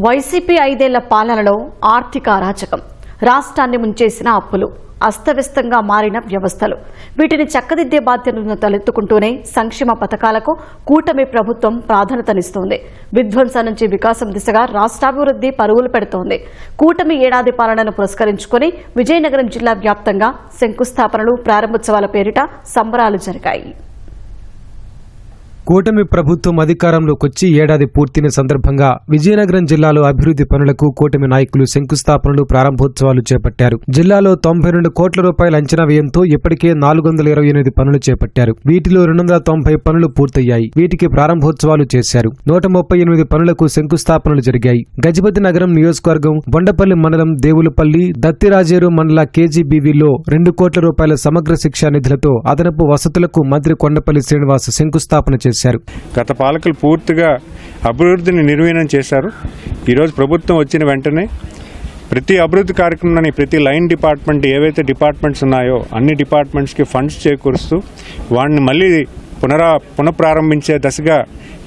YCP ఐదేళ్ళ పాలనలో ఆర్థిక అరాచకం. రాష్ట్రాన్ని ముంచేసిన అప్పులు అస్తవ్యస్తంగా మారిన వ్యవస్థలు. వీటిని చక్కదిద్దే బాధ్యతను తలెత్తుకుంటూనే సంక్షేమ పథకాలకు కూటమి ప్రభుత్వం ప్రాధాన్యతనిస్తోంది. విధ్వంసం నుంచి వికాసం దిశగా రాష్ట్రాభివృద్ధి పరుగులు పెడుతోంది. కూటమి ఏడాది పాలనను పురస్కరించుకుని విజయనగరం జిల్లా వ్యాప్తంగా శంకుస్థాపనలు ప్రారంభోత్సవాల పేరిట సంబరాలు జరిగాయి. కూటమి ప్రభుత్వం అధికారంలోకొచ్చి ఏడాది పూర్తిన సందర్భంగా విజయనగరం జిల్లాలో అభివృద్ధి పనులకు కూటమి నాయకులు శంకుస్థాపనలు ప్రారంభోత్సవాలు చేపట్టారు. జిల్లాలో తొంభై రెండు కోట్ల రూపాయల అంచనా వ్యయంతో ఇప్పటికే నాలుగు వందల ఇరవై ఎనిమిది పనులు చేపట్టారు. వీటిలో రెండు వందల తొంభై పనులు పూర్తయ్యాయి. వీటికి ప్రారంభోత్సవాలు చేశారు. నూట ముప్పై ఎనిమిది పనులకు శంకుస్థాపనలు జరిగాయి. గజపతి నగరం నియోజకవర్గం బొండపల్లి మండలం దేవులపల్లి దత్తిరాజేరు మండల కేజీబీవీలో రెండు కోట్ల రూపాయల సమగ్ర శిక్షా నిధులతో అదనపు వసతులకు మంత్రి కొండపల్లి శ్రీనివాస్ శంకుస్థాపన చేశారు. గత పాలకులు పూర్తిగా అభివృద్ధిని నిర్వీణం చేశారు. ఈరోజు ప్రభుత్వం వచ్చిన వెంటనే ప్రతి అభివృద్ధి కార్యక్రమాన్ని ప్రతి లైన్ డిపార్ట్మెంట్ ఏవైతే డిపార్ట్మెంట్స్ ఉన్నాయో అన్ని డిపార్ట్మెంట్స్కి ఫండ్స్ చేకూరుస్తూ వాడిని మళ్ళీ పునరా పునఃప్రారంభించే దశగా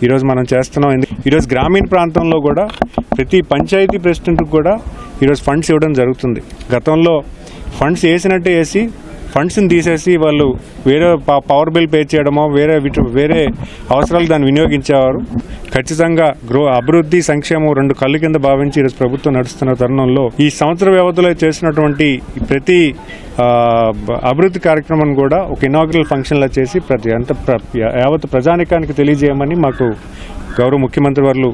ఈరోజు మనం చేస్తున్నాం. ఈరోజు గ్రామీణ ప్రాంతంలో కూడా ప్రతి పంచాయతీ ప్రెసిడెంట్కి కూడా ఈరోజు ఫండ్స్ ఇవ్వడం జరుగుతుంది. గతంలో ఫండ్స్ వేసినట్టే వేసి ఫండ్స్ని తీసేసి వాళ్ళు వేరే పవర్ బిల్ పే చేయడమో వేరే వేరే అవసరాలు దాన్ని వినియోగించేవారు. ఖచ్చితంగా గ్రో అభివృద్ధి సంక్షేమం రెండు కళ్ళు కింద భావించి ఈరోజు ప్రభుత్వం నడుస్తున్న తరుణంలో ఈ సంవత్సర వ్యవధిలో చేసినటువంటి ప్రతి అభివృద్ధి కార్యక్రమం కూడా ఒక ఇనాగ్రల్ ఫంక్షన్లా చేసి ప్రతి అంత ప్ర- యావత్ ప్రజానికానికి తెలియజేయమని మాకు గౌరవ ముఖ్యమంత్రి వారు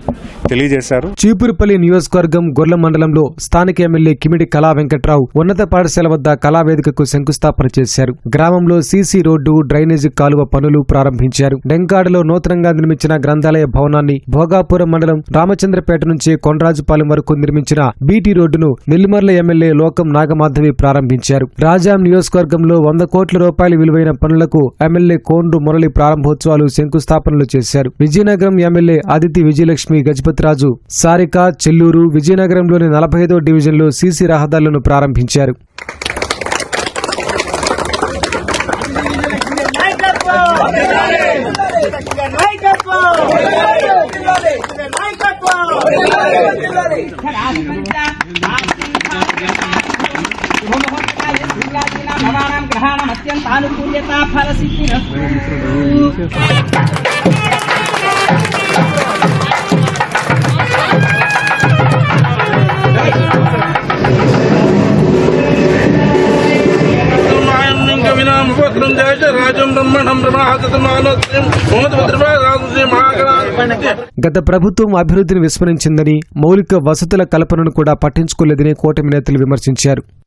తెలియజేశారు. చీపురుపల్లి నియోజకవర్గం గొర్ల మండలంలో స్థానిక ఎమ్మెల్యే కిమిడి కళా వెంకట్రావు ఉన్నత పాఠశాల వద్ద కళావేదికకు శంకుస్థాపన చేశారు. గ్రామంలో సీసీ రోడ్డు డ్రైనేజీ కాలువ పనులు ప్రారంభించారు. డెంకాడలో నూతనంగా నిర్మించిన గ్రంథాలయ భవనాన్ని భోగాపురం మండలం రామచంద్రపేట నుంచి కొండరాజుపాలెం వరకు నిర్మించిన బీటీ రోడ్డును నెల్లిమర్ల ఎమ్మెల్యే లోకం నాగమాధవి ప్రారంభించారు. రాజాం నియోజకవర్గంలో వంద కోట్ల రూపాయల విలువైన పనులకు ఎమ్మెల్యే కోండ్రు మురళి ప్రారంభోత్సవాలు శంకుస్థాపనలు చేశారు. విజయనగరం ఎమ్మెల్యే ఆదితి విజయలక్ష్మి గజపతిరాజు సారిక చెల్లూరు విజయనగరంలోని నలభై ఐదో డివిజన్లో సీసీ రహదారులను ప్రారంభించారు. భవానాం గ్రహాణం అత్యంతానుకూల్యత ఫలసిద్ధిరస్తు గత ప్రభుత్వం అభివృద్ధిని విస్మరించిందని మౌలిక వసతుల కల్పనను కూడా పట్టించుకోలేదని కూటమి నేతలు విమర్శించారు.